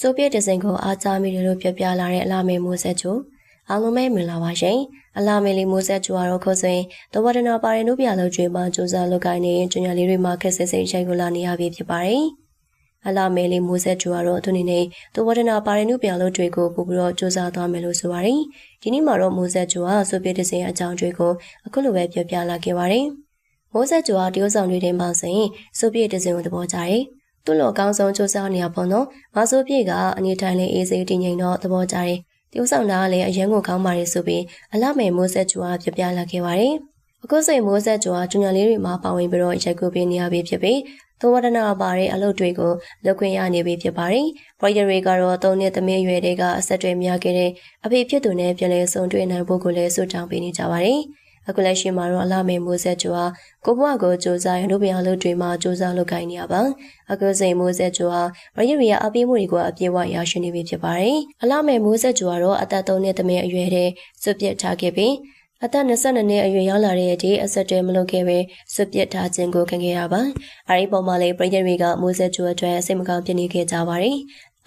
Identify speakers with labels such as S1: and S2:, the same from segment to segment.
S1: ဆိုဗီယက်ဒီဇိုင်းကိုအားကြားမိတယ်လို့ပြောပြလာတဲ့အလာမေမိုးဆက်ချိုအားလုံးပဲမင်္ဂလာပါရှင်အလာမေလီမိုးဆက်ချိုကတော့ခုဆိုရင်တဝဒနာပါရင်တို့ပြလို့ကျွေးမှစူးစမ်းလုပ်ကိုင်းနေရင်ကျွညာလေးတွေမှာခက်ဆစ်စိတ်ရှိုက်ကိုလာနေရပြီဖြစ်ပါတယ်အလာမေလီမိုးဆက်ချိုကတော့သူအနေနဲ့တဝဒနာပါရင်တို့ပြလို့ကျွေးကိုပို့ပြီးတော့စူးစမ်းသွားမယ်လို့ဆိုပါတယ်ဒီနေ့မှာတော့မိုးဆက်ချိုကဆိုဗီယက်ဒီဇိုင်းအကြောင်းကျွေးကိုအခုလိုပဲပြောပြလာခဲ့ပါတယ်မိုးဆက်ချိုကတရုတ်ဆောင်တွေထဲမှာဆိုရင်ဆိုဗီယက်ဒီဇိုင်းကိုသဘောကျတယ် သူ့လိုအကောင်းဆုံးစူးစမ်းနေရပေါ့နော်။မဆိုးပြေကအနေထိုင်လေးအေးစေးတည်ငြိမ်တော့သဘောကျတယ်။တရုတ်ဆောင်တာကလည်းအရန်ကိုကောင်းပါတယ်ဆိုပြီးအလမယ်မိုးဆက်ချူအားပြပြလာခဲ့ပါတယ်။အခုစိတ်မိုးဆက်ချူအားဂျူညာလေးတွေမှာပါဝင်ပြီးတော့ရိုက်ကူပေးနေရပြီဖြစ်ပြီးသဝဒနာပါတဲ့အလုပ်တွေကိုလုပ်ခွင့်ရနေပြီဖြစ်ပါတယ်။ပရိုဂျက်တွေကတော့၃နှစ်သမီးရွယ်တွေကအဆက်တွေများခဲ့တဲ့အဖေဖြစ်သူနဲ့ပြန်လည်ဆုံတွေ့နိုင်ဖို့ကိုလည်းဆုတောင်းပေးနေကြပါတယ်။ အခုလက်ရှိမှာတော့အလာမေမိုးဆက်ကျော်ဟာကိုဘွားကိုစူးစမ်းရတို့ပြန်လို့တွေမှာစူးစမ်းလုပ်ကိုင်းနေရပါအခုစိန်မိုးဆက်ကျော်ဟာရရရအပြေးမှုတွေကိုအပြေးဝရရှိနေပြီဖြစ်ပါတယ်အလာမေမိုးဆက်ကျော်ကတော့အသက်3နှစ်သမီးအရွယ်တဲ့စွပြစ်ထားခဲ့ပြီးအသက်22နှစ်အရွယ်ရောက်လာတဲ့အထိအဆက်တဲမလုပ်ခဲ့ပဲစွပြစ်ထားခြင်းကိုခံခဲ့ရပါအဲဒီပုံမှာလည်းပြည်သူတွေကမိုးဆက်ကျော်အတွက်စိတ်မကောင်းဖြစ်နေခဲ့ကြပါတယ်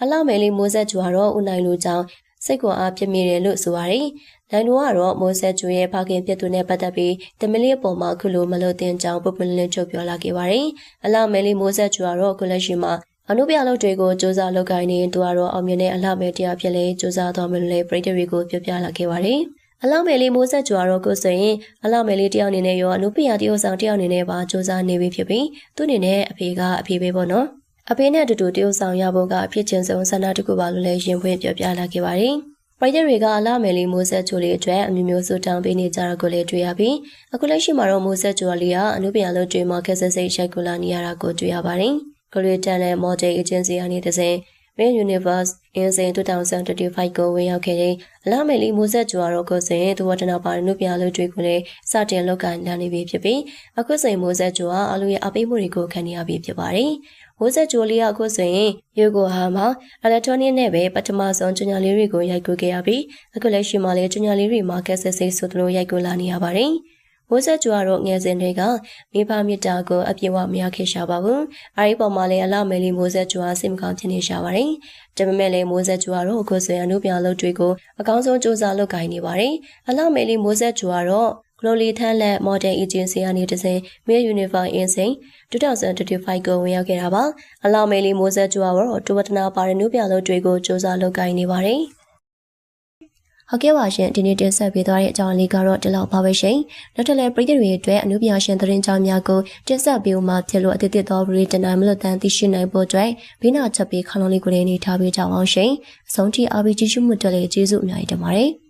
S1: အလာမေလေးမိုးဆက်ကျော်ကတော့ဦးနိုင်လူကြောင့် စိတ်ကွန်အားဖြစ်မိတယ်လို့ဆိုပါတယ်။နိုင်တော်ကတော့မိုးဆက်ကျွေးရဲ့ဖခင်ပြသူနဲ့ပတ်သက်ပြီးတမလေးအပေါ်မှာခုလိုမလို့တင်ကြောင်းပုပ်ပလင်းချုပ်ပြောလာခဲ့ပါတယ်။အလမဲလေးမိုးဆက်ကျွေးကတော့ခုလက်ရှိမှာအနုပြအလုပ်တွေကိုစူးစမ်းလုပ်ကိုင်နေသူကတော့အောင်မြင်တဲ့အလမဲတရားဖြစ်လဲစူးစမ်းတော်မလို့လဲပရိသတ်တွေကိုပြောပြလာခဲ့ပါတယ်။အလောက်မယ်လေးမိုးဆက်ကြွားတော့ကိုဆိုရင်အလောက်မယ်လေးတယောက်အနေနဲ့ရောအနုပညာတယောက်ဆောင်တယောက်အနေနဲ့ပါစူးစမ်းနေပြီဖြစ်ပြီးသူ့အနေနဲ့အဖေကအဖေပဲပေါ့နော်။ အဖေနဲ့အတူတူတယောက်ဆောင်ရဖို့ကအဖြစ်ချင်းဆုံးဆန္ဒတခုပါလို့လည်းရင်ဖွင့်ပြောပြလာခဲ့ပါတယ်။ပရိသတ်တွေကအလာမယ်လေးမိုးဆက်ချိုလေးအတွက်အမျိုးမျိုးစုတောင်းပေးနေကြတာကိုလည်းတွေ့ရပြီးအခုလက်ရှိမှာတော့မိုးဆက်ချိုလေးကအနုပညာလို့တွေ့မှခက်ဆက်စိတ်ရှိုက်ကိုလာနေရတာကိုတွေ့ရပါတယ်။ကလေးတန်တဲ့ model agency အနေနဲ့တစ်စင် Miss Universe အင်းစင်2025ကိုဝင်ရောက်ခဲ့တဲ့အလားမယ်လေးမိုးဆက်ကျော်တော့ကိုစင်သူဝတနာပါနုပြလို့တွေ့ကိုလည်းစတင်လောက်ကန်လာနေပြီဖြစ်ပြီးအခုစိန်မိုးဆက်ကျော်ကအလူရဲ့အပိမှုတွေကိုခံနေရပြီဖြစ်ပါတယ်။မိုးဆက်ဂျိုလီယာအခုဆိုရင်ယူကိုဟာမှာအီလက်ထရောနစ်နဲ့ပဲပထမဆုံးကျွညာလေးတွေကိုရိုက်ကူးခဲ့ရပြီးအခုလက်ရှိမှာလည်းကျွညာလေးတွေမှာကက်ဆက်စိတ်ဆိုသလိုရိုက်ကူးလာနေရပါတယ်။ မိုးဆက်ကျွာတော့ငယ်စဉ်တွေကမိဘမြစ်တာကိုအပြေဝမရခဲ့ရှာပါဘူး။အဲဒီပေါ်မှာလည်းအလားမယ်လေးမိုးဆက်ကျွာစိတ်မကောင်းဖြစ်နေရှာပါတယ်။ဒါပေမဲ့လည်းမိုးဆက်ကျွာတော့အခုဆိုရင်အမှုပြလုပ်တွေကိုအကောင်းဆုံးစူးစမ်းလုပ်ကိုင်နေပါတယ်။အလားမယ်လေးမိုးဆက်ကျွာတော့ဂလိုလီထန်လက် Modern Agency ကနေတစဉ် Miss Universe Insane 2025ကိုဝင်ရောက်ခဲ့တာပါအလောင်မေလီမိုးဆက်ကျွာတော့တူဝတနာပါရနုပြလို့တွေကိုစူးစမ်းလုပ်ကိုင်နေပါတယ် ဟုတ်ကဲ့ပါရှင်ဒီနေ့တင်ဆက်ပေးသွားတဲ့အကြောင်းလေးကတော့ဒီလောက်ပါပဲရှင်နောက်ထပ်လည်းပရိသတ်တွေအတွက်အနုပညာရှင်သတင်းကြောင်းများကိုတင်ဆက်ပေးဦးမှာဖြစ်လို့အသစ်သစ်သောဗရီတနိုင်မလို့တန်သိရှိနိုင်ဖို့အတွက်ဘိနာချက်ပေးခလုံးလေးကိုလည်းနေထားပေးကြအောင်ရှင်အဆုံးထိ RPG ရှုမှုတွေလည်းကျေးဇူးအများကြီးတင်ပါတယ်